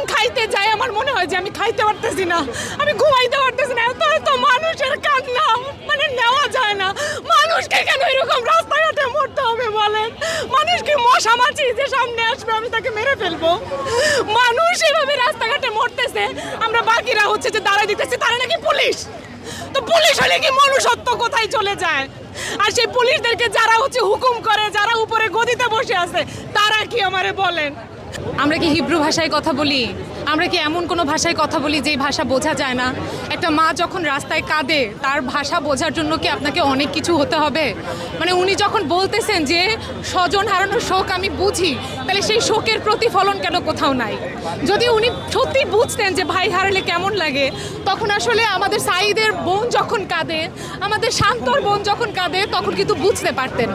যখন খাইতে যাই, আমার মনে হয় যে আমি খাইতে পারতেছি না। আমি ঘুমাইতে পারতেছি না। এত এত মানুষের কান্না মানে নেওয়া যায় না। মানুষকে কেন এরকম রাস্তাঘাটে মরতে হবে বলেন? মানুষ কি মশা মাছি যে সামনে আসবে, আমি তাকে মেরে ফেলব। মানুষ এভাবে রাস্তাঘাটে মরতেছে। আমরা বাকিরা হচ্ছে যে দাঁড়াই দিতেছি তারা নাকি পুলিশ। তো পুলিশ হলে কি মনুষ্যত্ব কোথায় চলে যায়? আর সেই পুলিশদেরকে যারা হচ্ছে হুকুম করে, যারা উপরে গদিতে বসে আছে, তারা কি আমারে বলেন? আমরা কি হিব্রু ভাষায় কথা বলি? আমরা কি এমন কোনো ভাষায় কথা বলি যেই ভাষা বোঝা যায় না? একটা মা যখন রাস্তায় কাঁদে, তার ভাষা বোঝার জন্য কি আপনাকে অনেক কিছু হতে হবে? মানে উনি যখন বলতেছেন যে, স্বজন হারানোর শোক আমি বুঝি তাহলে সেই শোকের প্রতিফলন কেন কোথাও নাই? যদি উনি সত্যি বুঝতেন যে ভাই হারালে কেমন লাগে, তখন আসলে আমাদের সাইদের বোন যখন কাঁদে, আমাদের শান্তর বোন যখন কাঁদে, তখন কিন্তু বুঝতে পারতেন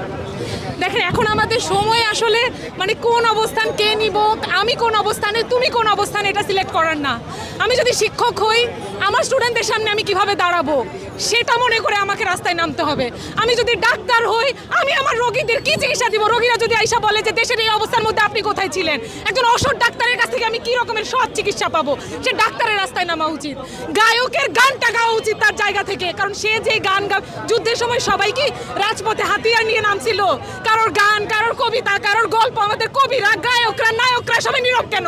দেখেন, এখন আমাদের সময় আসলে মানে কোন অবস্থান কে নিব, আমি কোন অবস্থানে, তুমি কোন অবস্থানে, এটা সিলেক্ট করার না। আমি যদি শিক্ষক হই, আমার স্টুডেন্টদের সামনে আমি কীভাবে দাঁড়াবো? সেটা মনে করে আমাকে রাস্তায় নামতে হবে। আমি যদি ডাক্তার হই, আমি আমার রোগীদের কি চিকিৎসা দিব? রোগীরা যদি আইসা বলে যে দেশের এই অবস্থার মধ্যে আপনি কোথায় ছিলেন? একজন অসৎ ডাক্তারের কাছ থেকে আমি কি রকমের সৎ চিকিৎসা পাবো? সে ডাক্তারের রাস্তায় নামা উচিত। গায়কের গানটা গাওয়া উচিত তার জায়গা থেকে। কারণ সে যে গান গা যুদ্ধের সময় সবাই কি রাজপথে হাতিয়ার নিয়ে নামছিল? কারোর গান, কারোর কবিতা, কারোর গল্প, আমাদের কবিরা, গায়করা, নায়করা সবাই নীরব কেন?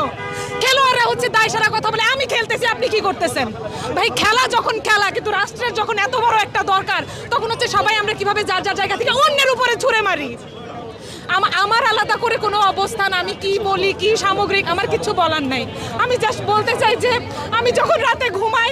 খেলোয়াড়রা হচ্ছে দায় সারা কথা বলে, আমি খেলতেছি, আপনি কি করতেছেন? ভাই, খেলা যখন খেলা, কিন্তু রাষ্ট্রের যখন এত বড় একটা দরকার, তখন হচ্ছে সবাই আমরা কীভাবে যার যার জায়গা থেকে অন্যের উপরে ছুড়ে মারি। আমার আলাদা করে কোনো অবস্থান, আমি কি বলি, কি সামগ্রিক, আমার কিছু বলার নাই। আমি জাস্ট বলতে চাই যে, আমি যখন রাতে ঘুমাই,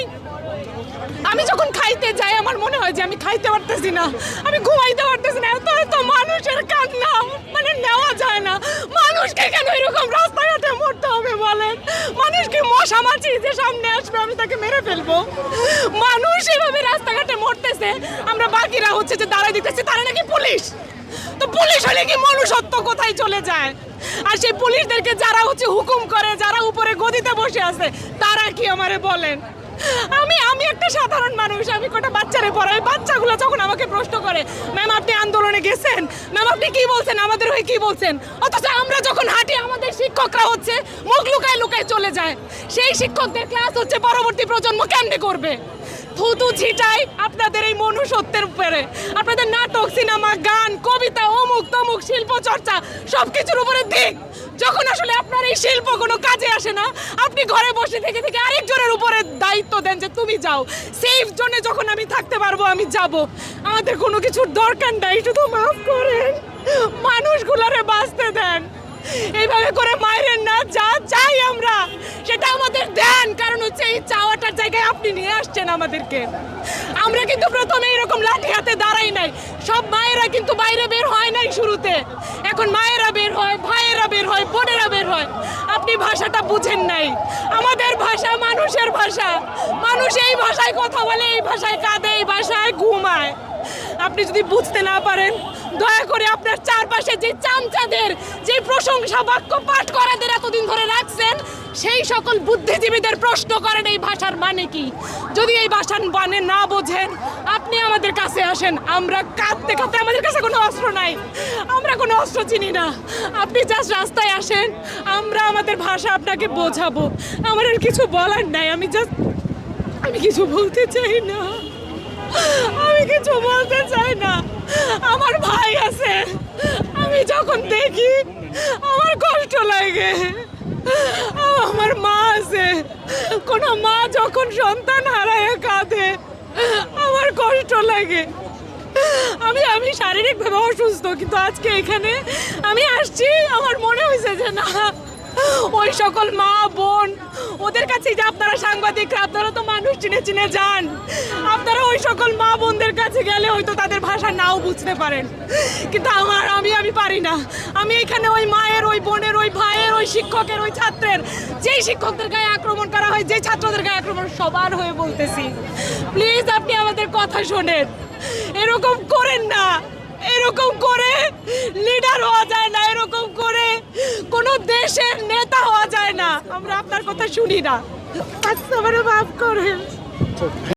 আমি যখন খাইতে যাই, আমার মনে হয় যে আমি খাইতে পারতেছি না। আমি ঘুমাইতে পারতেছি না। এত এত মানুষের কান্না মানে নেওয়া যায় না। মানুষকে কেন এরকম রাস্তাঘাটে মরতে হবে বলেন। মানুষ কি মশা মাছি যে সামনে আসবে, আমি তাকে মেরে ফেলব? মানুষ এভাবে রাস্তাঘাটে মরতেছে, আমরা বাকিরা হচ্ছে যে দাঁড়াই দিতেছি, তারা নাকি পুলিশ? তো পুলিশ হলে কি মনুষ্যত্ব কোথায় চলে যায়? আর সেই পুলিশদেরকে যারা হচ্ছে হুকুম করে, যারা উপরে গদিতে বসে আছে, তারা কি আমারে বলেন? আমি আমি একটা সাধারণ মানুষ, আমি কটা বাচ্চারে পড়াই, বাচ্চাগুলো যখন আমাকে প্রশ্ন করে, ম্যাম, আপনি আন্দোলনে গেছেন? ম্যাম, আপনি কি বলছেন? আমাদের হয়ে কি বলছেন? অথচ আমরা যখন হাঁটি শিক্ষকরা হচ্ছে মুখ লুকায় লুকায় চলে যায়। সেই শিক্ষকদের ক্লাস হচ্ছে পরবর্তী প্রজন্ম কেমনে করবে? থুতু ছিটাই আপনাদের এই মনুষ্যত্বের উপরে। আপনাদের নাটক, সিনেমা, গান, কবিতা, অমুক তমুক, শিল্প চর্চা সব কিছুর উপরে দিক। যখন আসলে আপনার এই শিল্প কোনো কাজে আসে না, আপনি ঘরে বসে থেকে থেকে আরেকজনের উপরে দায়িত্ব দেন যে তুমি যাও। সেফ জোনে যখন আমি থাকতে পারব, আমি যাব। আমাদের কোনো কিছুর দরকার নাই, শুধু মাফ করেন। মানুষগুলোরে বাঁচতে দেন। এইভাবে করে মায়ের না, যা চাই আমরা। সেটা আমাদের দেন, কারণ হচ্ছে এই চাওয়াটার জায়গায় আপনি নিয়ে আসছেন আমাদেরকে। আমরা কিন্তু প্রথমে এরকম লাঠি হাতে দাঁড়াই নাই। সব মায়েরা কিন্তু বাইরে বের হয় নাই শুরুতে। এখন মায়েরা বের হয়, ভাইয়েরা বের হয়, বোনেরা বের হয়। আপনি ভাষাটা বুঝেন নাই। আমাদের ভাষা মানুষের ভাষা। মানুষ এই ভাষায় কথা বলে, এই ভাষায় কাঁদে, এই ভাষায় ঘুমায়। আপনি যদি বুঝতে না পারেন দয়া করে আপনার চারপাশে যে চামচাদের, যে প্রশংসা বাক্য পাঠ করাদের এতদিন ধরে রাখছেন, সেই সকল বুদ্ধিজীবীদের প্রশ্ন করেন এই ভাষার মানে কি? যদি এই ভাষার মানে না বোঝেন, আপনি আমাদের কাছে আসেন, আমরা কাঁদতে কাঁদতে আমাদের কাছে কোনো অস্ত্র নাই। আমরা কোনো অস্ত্র চিনি না। আপনি জাস্ট রাস্তায় আসেন, আমরা আমাদের ভাষা আপনাকে বোঝাবো। আমার আর কিছু বলার নাই, আমি জাস্ট আমি কিছু বলতে চাই না। আমি কিছু বলতে চাই না। আমার ভাই আছে। আমি যখন দেখি, আমার কষ্ট লাগে। আমার মা আছে। কোনো মা যখন সন্তান হারায় কাঁদে, আমার কষ্ট লাগে। আমি আমি শারীরিকভাবে অসুস্থ, কিন্তু আজকে এখানে আমি আসছি, আমার মনে হয়েছে যে না ওই সকল মা, বোন, ওদের কাছে যে আপনারা সাংবাদিকরা, আপনারা তো মানুষ চিনে চিনে যান। আপনারা ওই সকল মা, বোনদের কাছে গেলে হয়তো তাদের ভাষা নাও বুঝতে পারেন। কিন্তু আমার, আমি আমি পারি না। আমি এখানে ওই মায়ের, ওই বোনের, ওই ভাইয়ের, ওই শিক্ষকের, ওই ছাত্রের, যেই শিক্ষকদের গায়ে আক্রমণ করা হয়, যেই ছাত্রদের গায়ে আক্রমণ, সবার হয়ে বলতেছি। প্লিজ আপনি আমাদের কথা শোনেন। এরকম করেন না। এরকম করে লিডার হওয়া যায় না এরকম করে কোনো দেশের নেতা হওয়া যায় না। আমরা আপনার কথা শুনি না। আজ আমারও মাফ করেন।